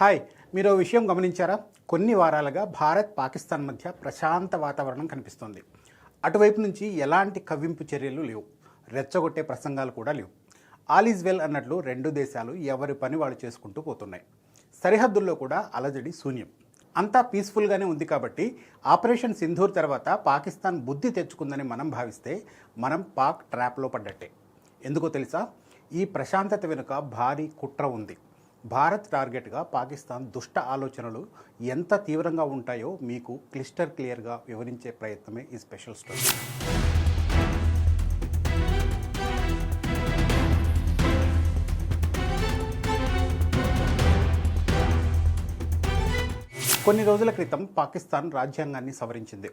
Hi మీరు విషయం గమనించారా? కొన్ని వారాలుగా భారత్ పాకిస్తాన్ మధ్య ప్రశాంత వాతావరణం కనిపిస్తోంది. అటువైపు నుంచి ఎలాంటి కవ్వింపు చర్యలు లేవు. రెచ్చగొట్టే ప్రసంగాలు కూడా లేవు. ఆల్ ఈజ్ వెల్ అన్నట్లు రెండు దేశాలు ఎవరి పని వాళ్ళు చేసుకుంటూ పోతున్నాయి. సరిహద్దుల్లో కూడా అలజడి శూన్యం. అంతా పీస్ఫుల్గానే ఉంది కాబట్టి ఆపరేషన్ సింధూర్ తర్వాత పాకిస్తాన్ బుద్ధి తెచ్చుకుందని మనం భావిస్తే మనం పాక్ ట్రాప్లో పడ్డట్టే. ఎందుకో తెలుసా? ఈ ప్రశాంతత వెనుక భారీ కుట్ర ఉంది. భారత్ టార్గెట్గా పాకిస్తాన్ దుష్ట ఆలోచనలు ఎంత తీవ్రంగా ఉంటాయో మీకు క్లిస్టర్ క్లియర్గా వివరించే ప్రయత్నమే ఈ స్పెషల్ స్టోరీ. కొన్ని రోజుల క్రితం పాకిస్తాన్ రాజ్యాంగాన్ని సవరించింది.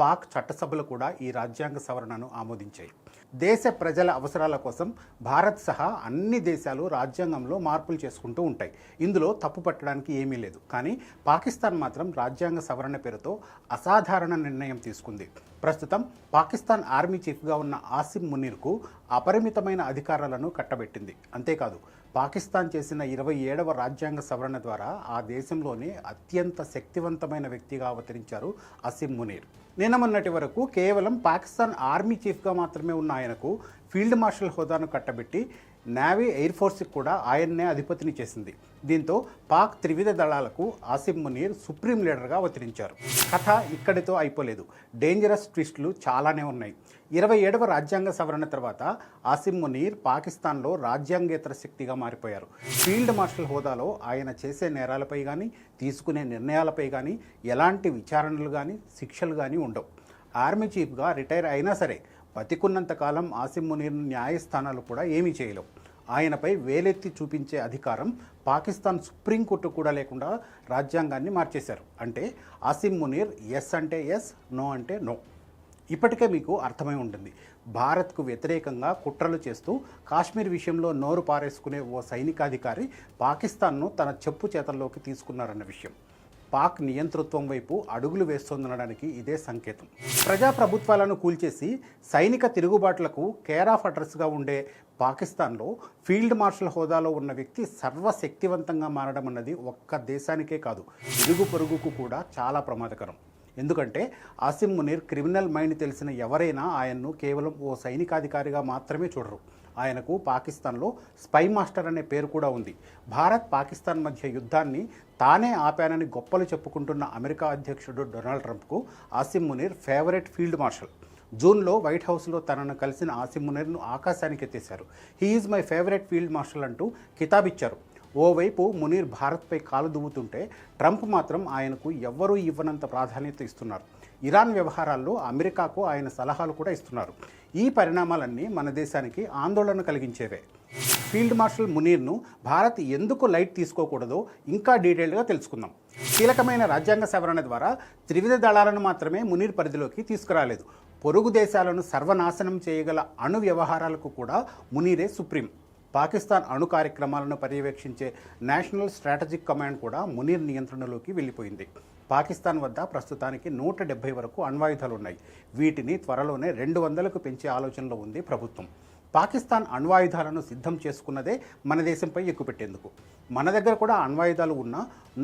పాక్ చట్టసభలు కూడా ఈ రాజ్యాంగ సవరణను ఆమోదించాయి. దేశ ప్రజల అవసరాల కోసం భారత్ సహా అన్ని దేశాలు రాజ్యాంగంలో మార్పులు చేసుకుంటూ ఉంటాయి. ఇందులో తప్పు పట్టడానికి ఏమీ లేదు. కానీ పాకిస్తాన్ మాత్రం రాజ్యాంగ సవరణ పేరుతో అసాధారణ నిర్ణయం తీసుకుంది. ప్రస్తుతం పాకిస్తాన్ ఆర్మీ చీఫ్గా ఉన్న ఆసిం మునీర్కు అపరిమితమైన అధికారాలను కట్టబెట్టింది. అంతేకాదు పాకిస్తాన్ చేసిన ఇరవై ఏడవ రాజ్యాంగ సవరణ ద్వారా ఆ దేశంలోనే అత్యంత శక్తివంతమైన వ్యక్తిగా అవతరించారు అసిం మునీర్. నిన్న మొన్నటి వరకు కేవలం పాకిస్తాన్ ఆర్మీ చీఫ్గా మాత్రమే ఉన్న ఆయనకు ఫీల్డ్ మార్షల్ హోదాను కట్టబెట్టి నేవీ ఎయిర్ ఫోర్స్కి కూడా ఆయన్నే అధిపతిని చేసింది. దీంతో పాక్ త్రివిధ దళాలకు ఆసిమ్ మునీర్ సుప్రీం లీడర్గా అవతరించారు. కథ ఇక్కడితో అయిపోలేదు. డేంజరస్ ట్విస్టులు చాలానే ఉన్నాయి. ఇరవై ఏడవ రాజ్యాంగ సవరణ తర్వాత ఆసిమ్ మునీర్ పాకిస్తాన్లో రాజ్యాంగేతర శక్తిగా మారిపోయారు. ఫీల్డ్ మార్షల్ హోదాలో ఆయన చేసే నేరాలపై కానీ తీసుకునే నిర్ణయాలపై కానీ ఎలాంటి విచారణలు కానీ శిక్షలు కానీ ఉండవు. ఆర్మీ చీఫ్గా రిటైర్ అయినా సరే బతికున్నంత కాలం మునీర్ న్యాయస్థానాలు కూడా ఏమీ చేయలేవు. ఆయనపై వేలెత్తి చూపించే అధికారం పాకిస్తాన్ సుప్రీంకోర్టు కూడా లేకుండా రాజ్యాంగాన్ని మార్చేశారు. అంటే ఆసిమ్ మునీర్ ఎస్ అంటే ఎస్ నో అంటే నో. ఇప్పటికే మీకు అర్థమై ఉంటుంది. భారత్కు వ్యతిరేకంగా కుట్రలు చేస్తూ కాశ్మీర్ విషయంలో నోరు పారేసుకునే ఓ సైనికాధికారి పాకిస్తాన్ను తన చెప్పు చేతల్లోకి తీసుకున్నారన్న విషయం. పాక్ నియంతృత్వం వైపు అడుగులు వేస్తోందనడానికి ఇదే సంకేతం. ప్రజాప్రభుత్వాలను కూల్చేసి సైనిక తిరుగుబాట్లకు కేర్ ఆఫ్ అడ్రస్గా ఉండే పాకిస్తాన్లో ఫీల్డ్ మార్షల్ హోదాలో ఉన్న వ్యక్తి సర్వశక్తివంతంగా మారడం అన్నది ఒక్క దేశానికే కాదు ఇరుగు పొరుగుకు కూడా చాలా ప్రమాదకరం. ఎందుకంటే ఆసిమ్ మునీర్ క్రిమినల్ మైండ్ తెలిసిన ఎవరైనా ఆయన్ను కేవలం ఓ సైనికాధికారిగా మాత్రమే చూడరు. ఆయనకు పాకిస్తాన్లో స్పై మాస్టర్ అనే పేరు కూడా ఉంది. భారత్ పాకిస్తాన్ మధ్య యుద్ధాన్ని తానే ఆపానని గొప్పలు చెప్పుకుంటున్న అమెరికా అధ్యక్షుడు Donald ట్రంప్కు Asim Munir favourite field marshal. జూన్లో వైట్ హౌస్లో తనను కలిసిన ఆసిమ్ మునీర్ను ఆకాశానికి ఎత్తేశారు he is my favourite field marshal అంటూ కితాబిచ్చారు. ఓవైపు మునీర్ భారత్పై కాలు దువ్వుతుంటే ట్రంప్ మాత్రం ఆయనకు ఎవ్వరూ ఇవ్వనంత ప్రాధాన్యత ఇస్తున్నారు. ఇరాన్ వ్యవహారాల్లో అమెరికాకు ఆయన సలహాలు కూడా ఇస్తున్నారు. ఈ పరిణామాలన్నీ మన దేశానికి ఆందోళన కలిగించేవే. ఫీల్డ్ మార్షల్ మునీర్ను భారత్ ఎందుకు లైట్ తీసుకోకూడదో ఇంకా డీటెయిల్డ్గా తెలుసుకుందాం. కీలకమైన రాజ్యాంగ సవరణ ద్వారా త్రివిధ దళాలను మాత్రమే మునీర్ పరిధిలోకి తీసుకురాలేదు. పొరుగు దేశాలను సర్వనాశనం చేయగల అణు వ్యవహారాలకు కూడా మునీరే సుప్రీం. పాకిస్తాన్ అణు కార్యక్రమాలను పర్యవేక్షించే నేషనల్ స్ట్రాటజిక్ కమాండ్ కూడా మునీర్ నియంత్రణలోకి వెళ్ళిపోయింది. పాకిస్తాన్ వద్ద ప్రస్తుతానికి నూట డెబ్బై వరకు అణ్వాయుధాలు ఉన్నాయి వీటిని త్వరలోనే రెండు వందలకు పెంచే ఆలోచనలో ఉంది ప్రభుత్వం. పాకిస్తాన్ అణ్వాయుధాలను సిద్ధం చేసుకున్నదే మన దేశంపై ఎక్కుపెట్టేందుకు. మన దగ్గర కూడా అణ్వాయుధాలు ఉన్న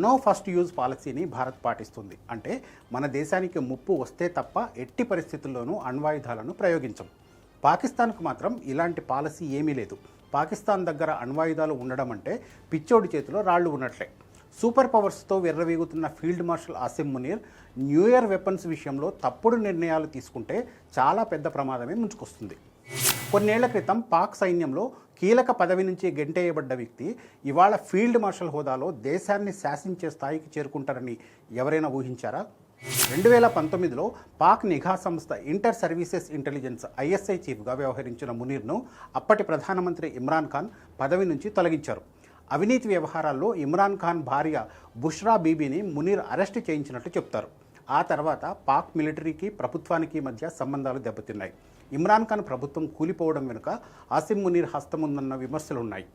నో ఫస్ట్ యూజ్ పాలసీని భారత్ పాటిస్తుంది. అంటే మన దేశానికి ముప్పు వస్తే తప్ప ఎట్టి పరిస్థితుల్లోనూ అణ్వాయుధాలను ప్రయోగించం. పాకిస్తాన్కు మాత్రం ఇలాంటి పాలసీ ఏమీ లేదు. పాకిస్తాన్ దగ్గర అణ్వాయుధాలు ఉండడం అంటే పిచ్చోడి చేతిలో రాళ్ళు ఉన్నట్లే. సూపర్ పవర్స్తో వెర్రవీగుతున్న field marshal Asim Munir nuclear weapons విషయంలో తప్పుడు నిర్ణయాలు తీసుకుంటే చాలా పెద్ద ప్రమాదమే ముంచుకొస్తుంది. కొన్నేళ్ళ క్రితం పాక్ సైన్యంలో కీలక పదవి నుంచి గెంటేయబడ్డ వ్యక్తి ఇవాళ ఫీల్డ్ మార్షల్ హోదాలో దేశాన్ని శాసించే స్థాయికి చేరుకుంటారని ఎవరైనా ఊహించారా? రెండు వేల పంతొమ్మిదిలో పాక్ నిఘా సంస్థ ఇంటర్ సర్వీసెస్ ఇంటెలిజెన్స్ ఐఎస్ఐ చీఫ్గా వ్యవహరించిన మునీర్ను అప్పటి ప్రధానమంత్రి ఇమ్రాన్ ఖాన్ పదవి నుంచి తొలగించారు. అవినీతి వ్యవహారాల్లో ఇమ్రాన్ ఖాన్ భార్య బుష్రా బీబీని మునీర్ అరెస్ట్ చేయించినట్టు చెప్తారు. ఆ తర్వాత పాక్ మిలిటరీకి ప్రభుత్వానికి మధ్య సంబంధాలు దెబ్బతిన్నాయి. ఇమ్రాన్ ఖాన్ ప్రభుత్వం కూలిపోవడం వెనుక ఆసిమ్ మునీర్ హస్తముందన్న విమర్శలున్నాయి.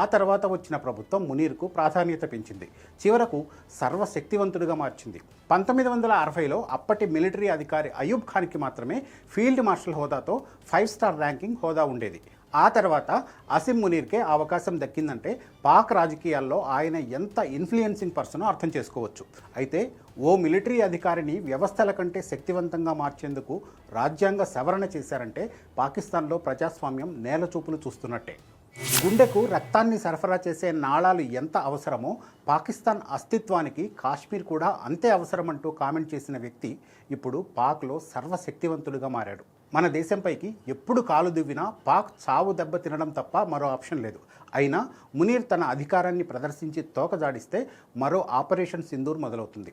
ఆ తర్వాత వచ్చిన ప్రభుత్వం మునీర్కు ప్రాధాన్యత పెంచింది. చివరకు సర్వశక్తివంతుడిగా మార్చింది. పంతొమ్మిది వందల అరవైలో అప్పటి మిలిటరీ అధికారి అయూబ్ ఖాన్కి మాత్రమే ఫీల్డ్ మార్షల్ హోదాతో ఫైవ్ స్టార్ ర్యాంకింగ్ హోదా ఉండేది. ఆ తర్వాత అసిమ్ మునీర్కే అవకాశం దక్కిందంటే పాక్ రాజకీయాల్లో ఆయన ఎంత ఇన్ఫ్లుయెన్సింగ్ పర్సనో అర్థం చేసుకోవచ్చు. అయితే ఓ మిలిటరీ అధికారిని వ్యవస్థల కంటే శక్తివంతంగా మార్చేందుకు రాజ్యాంగ సవరణ చేశారంటే పాకిస్తాన్లో ప్రజాస్వామ్యం నేలచూపులు చూస్తున్నట్టే. గుండెకు రక్తాన్ని సరఫరా చేసే నాళాలు ఎంత అవసరమో పాకిస్తాన్ అస్తిత్వానికి కాశ్మీర్ కూడా అంతే అవసరమంటూ కామెంట్ చేసిన వ్యక్తి ఇప్పుడు పాక్లో సర్వశక్తివంతులుగా మారాడు. మన దేశంపైకి ఎప్పుడు కాలు దువ్వినా పాక్ చావు దెబ్బ తినడం తప్ప మరో ఆప్షన్ లేదు. అయినా మునీర్ తన అధికారాన్ని ప్రదర్శించి తోకజాడిస్తే మరో ఆపరేషన్ సింధూర్ మొదలవుతుంది.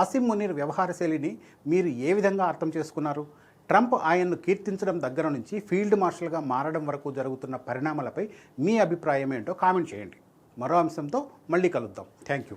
ఆసిమ్ మునీర్ వ్యవహార శైలిని మీరు ఏ విధంగా అర్థం చేసుకున్నారు? ట్రంప్ ఆయన్ను కీర్తించడం దగ్గర నుంచి ఫీల్డ్ మార్షల్గా మారడం వరకు జరుగుతున్న పరిణామాలపై మీ అభిప్రాయం ఏంటో కామెంట్ చేయండి. మరో అంశంతో మళ్ళీ కలుద్దాం. Thank you.